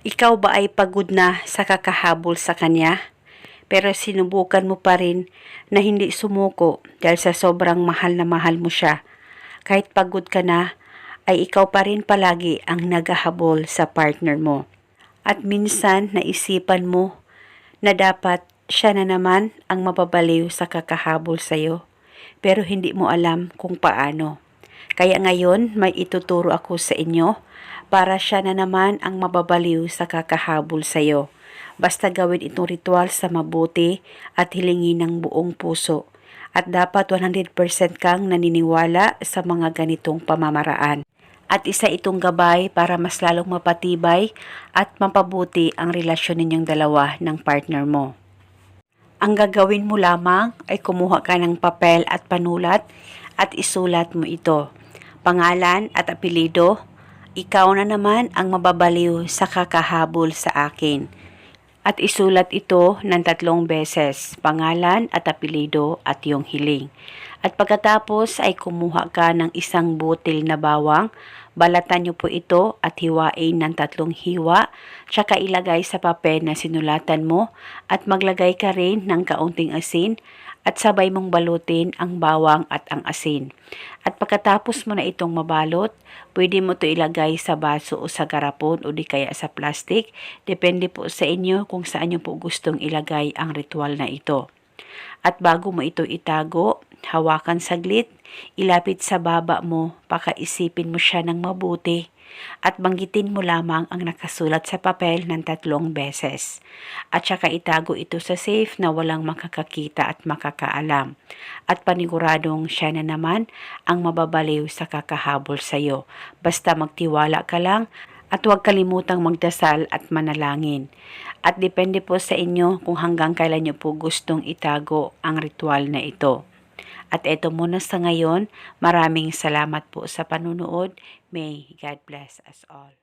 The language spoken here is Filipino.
Ikaw ba ay pagod na sa kakahabol sa kanya? Pero sinubukan mo pa rin na hindi sumuko dahil sa sobrang mahal na mahal mo siya. Kahit pagod ka na, ay ikaw pa rin palagi ang naghahabol sa partner mo. At minsan naisipan mo na dapat siya na naman ang mababaliw sa kakahabol sa'yo. Pero hindi mo alam kung paano. Kaya ngayon may ituturo ako sa inyo para siya na naman ang mababaliw sa kakahabol sa'yo. Basta gawin itong ritual sa mabuti at hilingin ng buong puso. At dapat 100% kang naniniwala sa mga ganitong pamamaraan. At isa itong gabay para mas lalong mapatibay at mapabuti ang relasyon ninyong dalawa ng partner mo. Ang gagawin mo lamang ay kumuha ka ng papel at panulat at isulat mo ito. Pangalan at apelido, ikaw na naman ang mababaliw sa kakahabol sa akin. At isulat ito ng tatlong beses, pangalan at apelido at yung hiling. At pagkatapos ay kumuha ka ng isang butil na bawang, balatan niyo po ito at hiwain ng tatlong hiwa, tsaka ilagay sa papel na sinulatan mo at maglagay ka rin ng kaunting asin at sabay mong balutin ang bawang at ang asin. At pagkatapos mo na itong mabalot, pwede mo ito ilagay sa baso o sa garapon o di kaya sa plastic. Depende po sa inyo kung saan nyo po gustong ilagay ang ritual na ito. At bago mo ito itago, hawakan saglit, ilapit sa baba mo, pakaisipin mo siya ng mabuti at banggitin mo lamang ang nakasulat sa papel ng tatlong beses. At saka itago ito sa safe na walang makakakita at makakaalam. At paniguradong siya na naman ang mababaliw sa kakahabol sa iyo. Basta magtiwala ka lang at huwag kalimutang magdasal at manalangin. At depende po sa inyo kung hanggang kailan nyo po gustong itago ang ritual na ito. At eto muna sa ngayon, maraming salamat po sa panunood. May God bless us all.